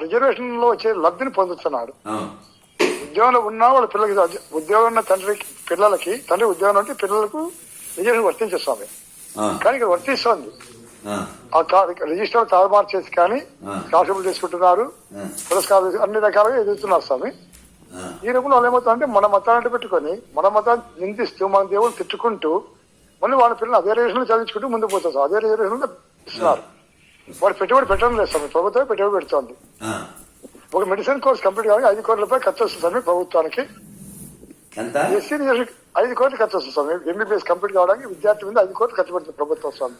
రిజర్వేషన్లో వచ్చే లబ్ధిని పొందుతున్నాడు. ఉద్యోగంలో ఉన్నా వాళ్ళ పిల్లలకి ఉద్యోగం ఉన్న తండ్రికి పిల్లలకి తండ్రి ఉద్యోగం ఉంటే పిల్లలకు రిజర్వేషన్ వర్తించే స్వామి. ఆ, కానీ ఇక్కడ వర్తిస్తోంది. ఆ, రిజిస్టర్ తారుమారు చేసి కానీ. కాన్స్టేబుల్ తీసుకుంటున్నారు పురస్కారాలు అన్ని రకాలుగా ఎదుగుతున్నారు స్వామి. ఈ రూపంలో వాళ్ళు ఏమవుతుందంటే మన మతాన్ని పెట్టుకొని మన మతాన్ని నిందిస్తూ మన దేవుని తిట్టుకుంటూ మళ్ళీ వాళ్ళ పిల్లలు అదే రిజర్వేషన్ చదివించుకుంటూ ముందుకు పోతారు. అదే రిజర్వేషన్ ఇస్తున్నారు. వాడు పెట్టుబడి పెట్టడం లేదు స్వామి. ప్రభుత్వం పెట్టుబడి పెడుతోంది. ఒక మెడిసిన్ కోర్స్ కంప్లీట్ కావాలి ఐదు కోట్ల రూపాయలు ఖర్చు వస్తుంది స్వామి ప్రభుత్వానికి. ఎస్సీ ఐదు కోట్లు ఖర్చు వస్తుంది స్వామి. ఎంబీబీఎస్ కంప్లీట్ కావడానికి విద్యార్థి మీద ఐదు కోట్లు ఖర్చు పెడుతుంది ప్రభుత్వం స్వామి.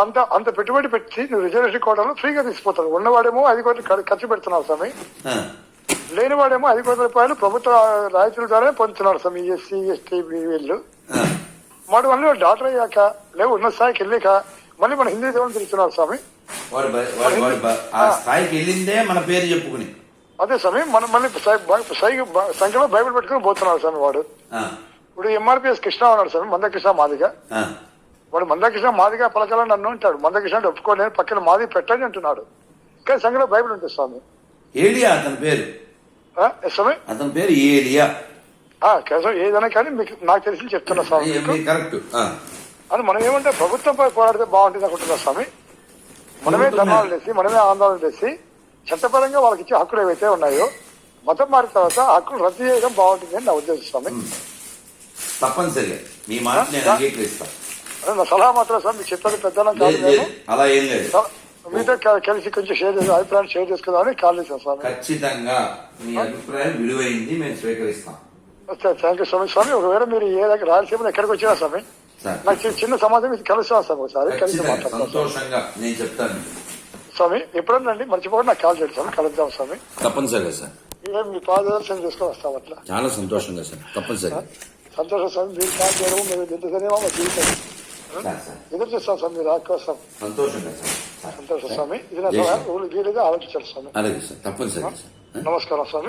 అంత అంత పెట్టుబడి పెట్టి నువ్వు రిజర్వేషన్ కోటలో ఫ్రీగా తీసుకుపోతాడు ఉన్నవాడేమో ఐదు కోట్లు ఖర్- ఖర్చు పెడుతున్నావు స్వామి. లేనివాడేమో ఐదు కోట్ల రూపాయలు ప్రభుత్వ రాయితీల ద్వారా పొందుతున్నారు స్వామి. ఎస్సీ ఎస్టీ వీళ్ళు. వాడు మళ్ళీ డాక్టర్ అయ్యాక లేవు ఉన్న స్థాయికి వెళ్ళాక మళ్ళీ మన హిందీ దేవుని తిరుగుతున్నారు స్వామి. వాడు బ- వాడు వాడు బ- ఆ స్థాయికి వెళ్ళిందే మన పేరు చెప్పుకుని. అదే స్వామి మనం మళ్ళీ సంఖ్యలో బైబిల్ పెట్టుకుని పోతున్నారు స్వామి వాడు. ఇప్పుడు ఎంఆర్పిఎస్ కృష్ణ ఉన్నాడు స్వామి మందకృష్ణ మాదిగా. ఆ, వాడు మందకృష్ణ మాదిగా పలకాలని నన్ను అంటాడు. మందకృష్ణ అంటే ఒప్పుకోలేని పక్కన మాది పెట్టండి అంటున్నాడు. కానీ సంఖ్యలో బైబిల్ ఉంటుంది స్వామి. ఏలియా అతని పేరు? స్వామి? అతని పేరు ఏలియా. కేశవ్ ఏదైనా కానీ మీకు నాకు తెలిసి చెప్తున్నా స్వామి. కరెక్ట్. అని మనం ఏమంటే ప్రభుత్వంపై పోరాడితే బాగుంటుంది అనుకుంటున్నా స్వామి. మనమే ధర్నాలు చేసి మనమే ఆందోళన చేసి చట్టపరంగా వాళ్ళకి ఇచ్చే హక్కులు ఏవైతే ఉన్నాయో మతం మారిన తర్వాత హక్కులు రద్దు చేయడం బాగుంటుంది అని నా ఉద్దేశం స్వామి. తప్పనిసరిగా. మీ మాట నేను నా సలహా మాత్రం స్వామి మీకు చెప్పేది పెద్దలం కాదు లేదు లేదు నేను అలా ఏం లేదు. మీతో కలిసి కొంచెం షేర్ చేసి అభిప్రాయాన్ని షేర్ చేసుకుందామని కాల్ చేశాను స్వామి. ఖచ్చితంగా మీ అభిప్రాయం విలువైంది మేము స్వీకరిస్తాం. థ్యాంక్ యూ స్వామి. స్వామి ఒకవేళ మీరు ఏ రాయలసీమలో ఎక్కడికి వచ్చినా స్వామి సార్ నాకు చిన్న సమాజం ఇది కలుస్తాను స్వామి ఒకసారి కలిసి ఖచ్చితంగా మాట్లాడతాం సంతోషంగా నేను చెప్తాను. స్వామి ఎప్పుడన్నా అండి మర్చిపోకుండా నాకు కాల్ చేయండి స్వామి కలుద్దాం స్వామి. తప్పనిసరిగా సార్. ఇదే మీ పాదదర్శనం చేసుకొని వస్తాం అట్లా. చాలా సంతోషంగా సార్ తప్పనిసరిగా. సంతోషం స్వామి మీరు కాల్ చేయడం సరేమో మా జీవితం. ఎదురు చూస్తాం స్వామి మీరు రాక కోసం సంతోషంగా సంతోషం స్వామి. ఇది గీలుగా ఆలోచించాలి స్వామి. అలాగే సార్ తప్పనిసరిగా సార్. నమస్కారం స్వామి.